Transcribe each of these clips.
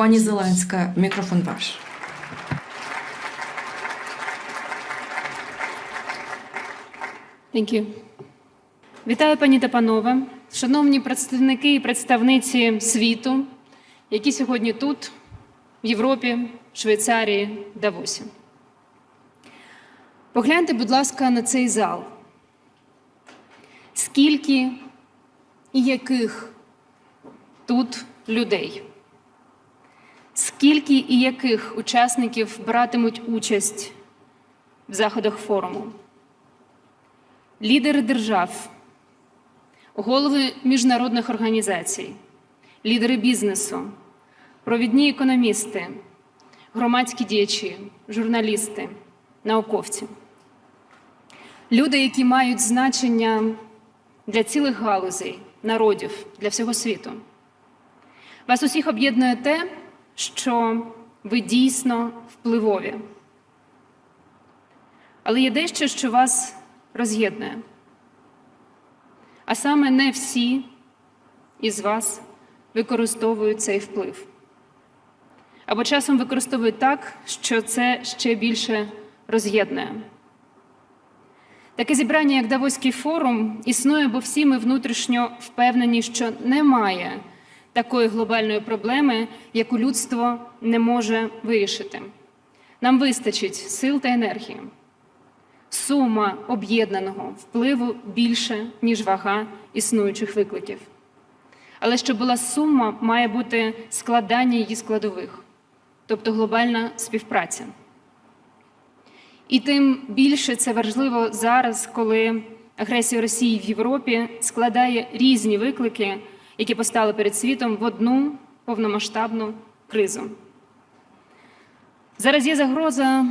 Пані Зеленська, мікрофон ваш. Thank. Вітаю, пані та панове, шановні представники і представниці світу, які сьогодні тут, в Європі, Швейцарії, Давосі. Погляньте, будь ласка, на цей зал. Скільки і яких тут людей? Скільки і яких учасників братимуть участь в заходах форуму? лідери держав, голови міжнародних організацій, лідери бізнесу, провідні економісти, громадські діячі, журналісти, науковці, люди, які мають значення для цілих галузей, народів, для всього світу. Вас усіх об'єднує те, що ви дійсно впливові. Але є дещо, що вас роз'єднує. А саме не всі із вас використовують цей вплив. Або часом використовують так, що це ще більше роз'єднує. Таке зібрання, як Давоський форум, існує, бо всі ми внутрішньо впевнені, що немає такої глобальної проблеми, яку людство не може вирішити. Нам вистачить сил та енергії сума об'єднаного впливу більше, ніж вага існуючих викликів. Але щоб була сума, має бути складання її складових, тобто глобальна співпраця. І тим більше це важливо зараз, коли агресія Росії в Європі складає різні виклики, які постали перед світом в одну повномасштабну кризу. Зараз є загроза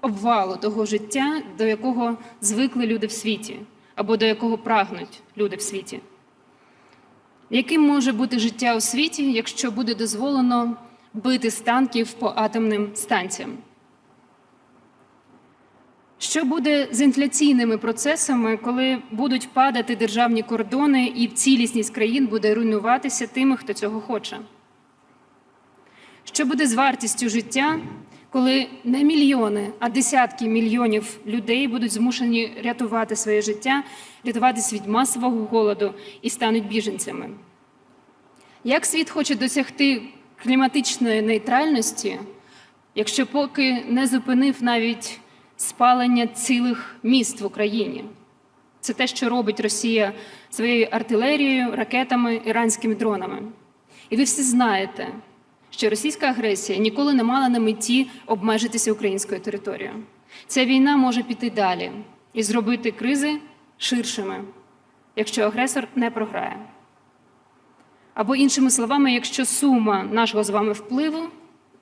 обвалу того життя, до якого звикли люди в світі, або до якого прагнуть люди в світі. Яким може бути життя у світі, якщо буде дозволено бити з танків по атомним станціям? Що буде з інфляційними процесами, коли будуть падати державні кордони і цілісність країн буде руйнуватися тими, хто цього хоче? Що буде з вартістю життя, коли не мільйони, а десятки мільйонів людей будуть змушені рятувати своє життя, рятуватись від масового голоду і стануть біженцями. Як світ хоче досягти кліматичної нейтральності, якщо поки не зупинив навіть спалення цілих міст в Україні? Це те, що робить Росія своєю артилерією, ракетами, іранськими дронами. І ви всі знаєте, що російська агресія ніколи не мала на меті обмежитися українською територією. Ця війна може піти далі і зробити кризи ширшими, якщо агресор не програє. Або, іншими словами, якщо сума нашого з вами впливу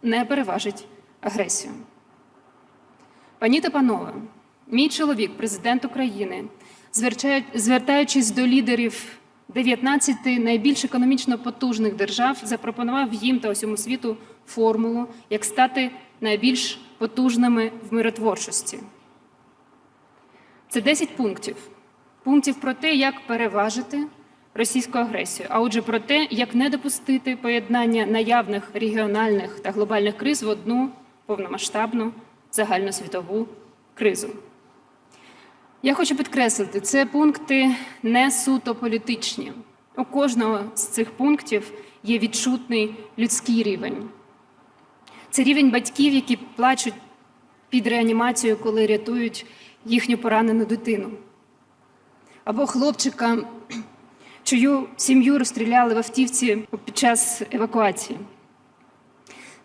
не переважить агресію. Пані та панове, мій чоловік, президент України, звертаючись до лідерів 19 найбільш економічно потужних держав запропонував їм та усьому світу формулу, як стати найбільш потужними в миротворчості. Це 10 пунктів. Пунктів про те, як переважити російську агресію, а отже, про те, як не допустити поєднання наявних регіональних та глобальних криз в одну повномасштабну загальносвітову кризу. Я хочу підкреслити, це пункти не суто політичні. У кожного з цих пунктів є відчутний людський рівень. Це рівень батьків, які плачуть під реанімацією, коли рятують їхню поранену дитину. Або хлопчика, чию сім'ю розстріляли в автівці під час евакуації.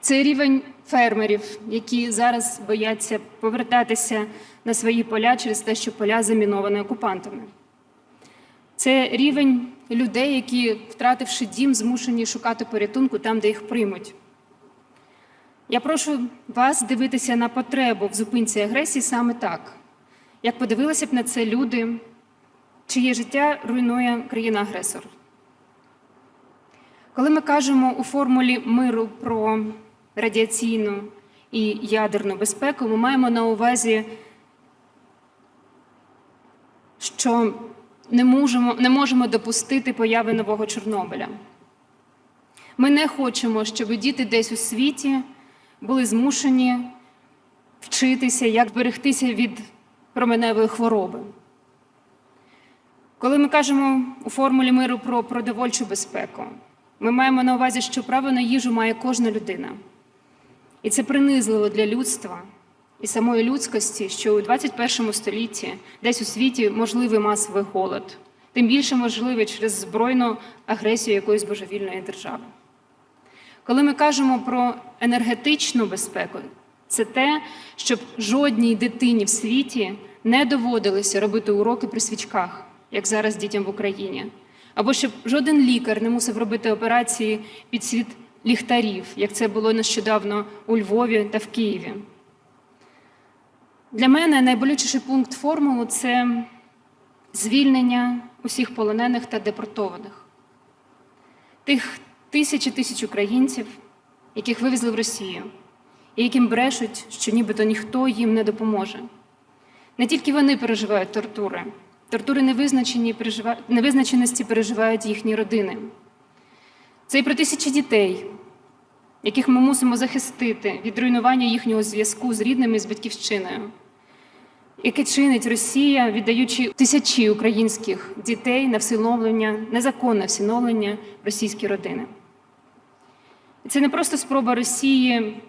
Це рівень фермерів, які зараз бояться повертатися на свої поля через те, що поля заміновані окупантами. Це рівень людей, які, втративши дім, змушені шукати порятунку там, де їх приймуть. Я прошу вас дивитися на потребу в зупинці агресії саме так, як подивилися б на це люди, чиє життя руйнує країна-агресор. Коли ми кажемо у формулі миру про радіаційну і ядерну безпеку, ми маємо на увазі, що не можемо, не можемо допустити появи нового Чорнобиля. Ми не хочемо, щоб діти десь у світі були змушені вчитися, як берегтися від променевої хвороби. Коли ми кажемо у формулі миру про продовольчу безпеку, ми маємо на увазі, що право на їжу має кожна людина. І це принизливо для людства і самої людськості, що у 21 столітті десь у світі можливий масовий голод, тим більше можливий через збройну агресію якоїсь божевільної держави. Коли ми кажемо про енергетичну безпеку, це те, щоб жодній дитині в світі не доводилося робити уроки при свічках, як зараз дітям в Україні, або щоб жоден лікар не мусив робити операції під світ ліхтарів, як це було нещодавно у Львові та в Києві. Для мене найболючіший пункт формулу це звільнення усіх полонених та депортованих, тих тисяч і тисяч українців, яких вивезли в Росію, і яким брешуть, що нібито ніхто їм не допоможе. Не тільки вони переживають тортури, тортури невизначеності переживають їхні родини. Це і про тисячі дітей, яких ми мусимо захистити від руйнування їхнього зв'язку з рідними і з батьківщиною, яке чинить Росія, віддаючи тисячі українських дітей на всиновлення, незаконне всиновлення російські родини. І це не просто спроба Росії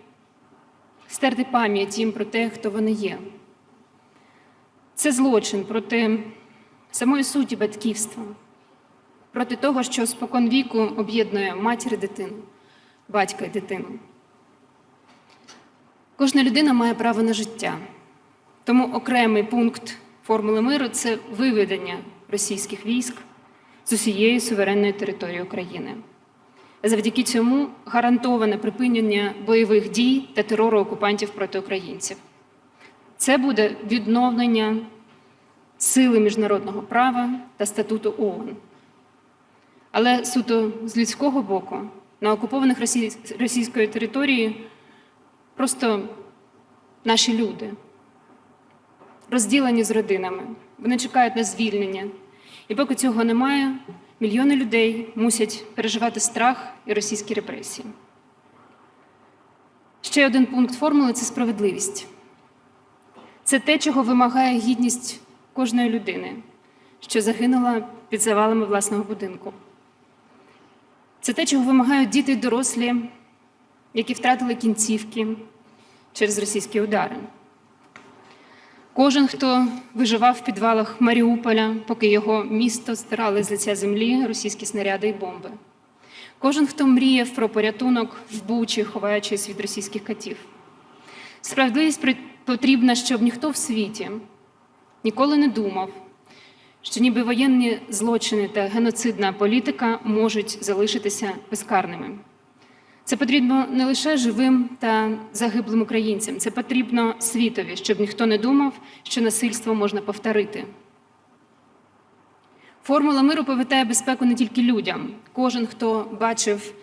стерти пам'ять їм про те, хто вони є. Це злочин проти самої суті батьківства, проти того, що спокон віку об'єднує матір і дитину, батька і дитину. Кожна людина має право на життя. Тому окремий пункт формули миру це виведення російських військ з усієї суверенної території України. Завдяки цьому гарантоване припинення бойових дій та терору окупантів проти українців. Це буде відновлення сили міжнародного права та статуту ООН. Але суто з людського боку на окупованих росій- російської території просто наші люди, розділені з родинами. Вони чекають на звільнення. І поки цього немає, мільйони людей мусять переживати страх і російські репресії. Ще один пункт формули це справедливість. Це те, чого вимагає гідність кожної людини, що загинула під завалами власного будинку. Це те, чого вимагають діти й дорослі, які втратили кінцівки через російські удари. Кожен, хто виживав в підвалах Маріуполя, поки його місто стирали з лиця землі російські снаряди і бомби. Кожен, хто мріяв про порятунок в Бучі, ховаючись від російських катів. Справедливість потрібна, щоб ніхто в світі ніколи не думав, що ніби воєнні злочини та геноцидна політика можуть залишитися безкарними. Це потрібно не лише живим та загиблим українцям, це потрібно світові, щоб ніхто не думав, що насильство можна повторити. Формула миру повертає безпеку не тільки людям. Кожен, хто бачив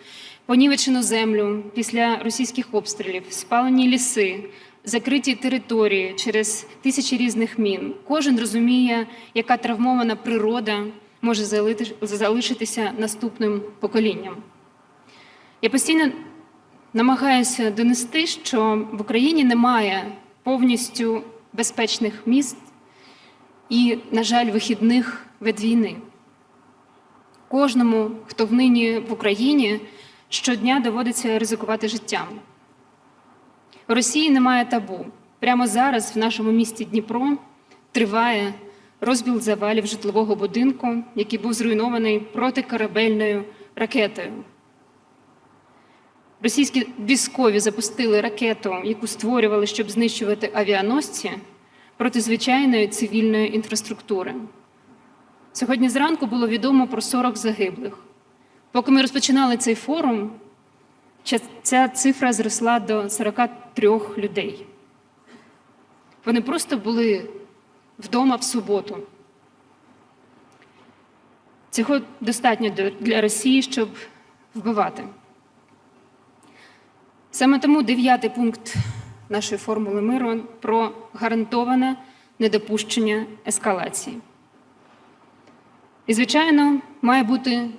понівечену землю після російських обстрілів, спалені ліси, закриті території через тисячі різних мін, кожен розуміє, яка травмована природа може залишитися наступним поколінням. Я постійно намагаюся донести, що в Україні немає повністю безпечних міст і, на жаль, вихідних від війни. Кожному, хто внині в Україні, щодня доводиться ризикувати життям. Росії немає табу. Прямо зараз в нашому місті Дніпро триває розбіл завалів житлового будинку, який був зруйнований протикорабельною ракетою. Російські військові запустили ракету, яку створювали, щоб знищувати авіаносці проти звичайної цивільної інфраструктури. Сьогодні зранку було відомо про 40 загиблих. Поки ми розпочинали цей форум, ця- цифра зросла до 43 людей. Вони просто були вдома в суботу. Цього достатньо для Росії, щоб вбивати. Саме тому дев'ятий пункт нашої формули миру про гарантоване недопущення ескалації. І, звичайно, має бути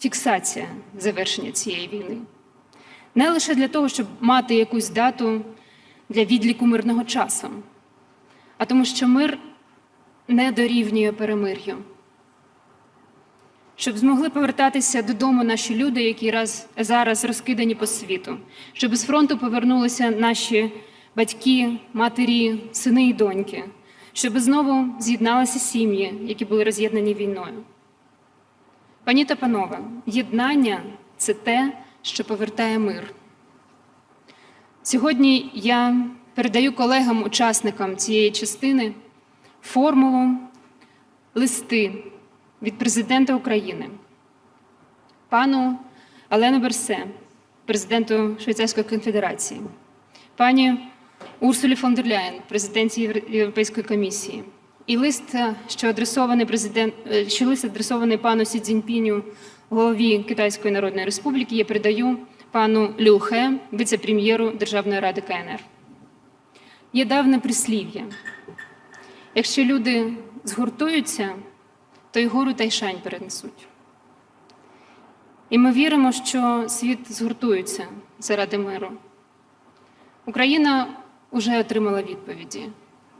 фіксація завершення цієї війни. Не лише для того, щоб мати якусь дату для відліку мирного часу, а тому, що мир не дорівнює перемир'ю. Щоб змогли повертатися додому наші люди, які раз, зараз розкидані по світу, щоб з фронту повернулися наші батьки, матері, сини і доньки, щоб знову з'єдналися сім'ї, які були роз'єднані війною. Пані та панове, єднання це те, що повертає мир. Сьогодні я передаю колегам-учасникам цієї частини формулу листи від президента України, пану Алену Берсе, президенту Швейцарської конфедерації, пані Урсулі фон дер Ляєн, президенті Європейської комісії, і лист, е, що адресований президент, е, що лист адресований пану Сі Цзіньпіню, голові Китайської Народної Республіки, я передаю пану Лю Хе, віце-прем'єру Державної ради КНР. Є давне прислів'я. Якщо люди згуртуються, то й гору та й перенесуть. І ми віримо, що світ згуртується заради миру. Україна вже отримала відповіді,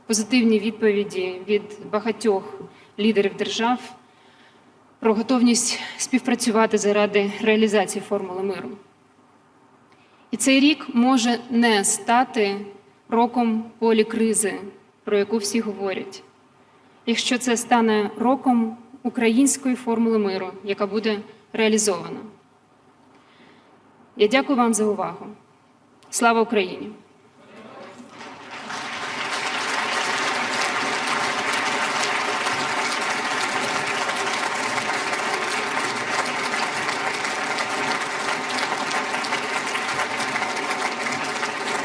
позитивні відповіді від багатьох лідерів держав про готовність співпрацювати заради реалізації формули миру. І цей рік може не стати роком полікризи, про яку всі говорять якщо це стане роком української формули миру, яка буде реалізована. Я дякую вам за увагу. Слава Україні!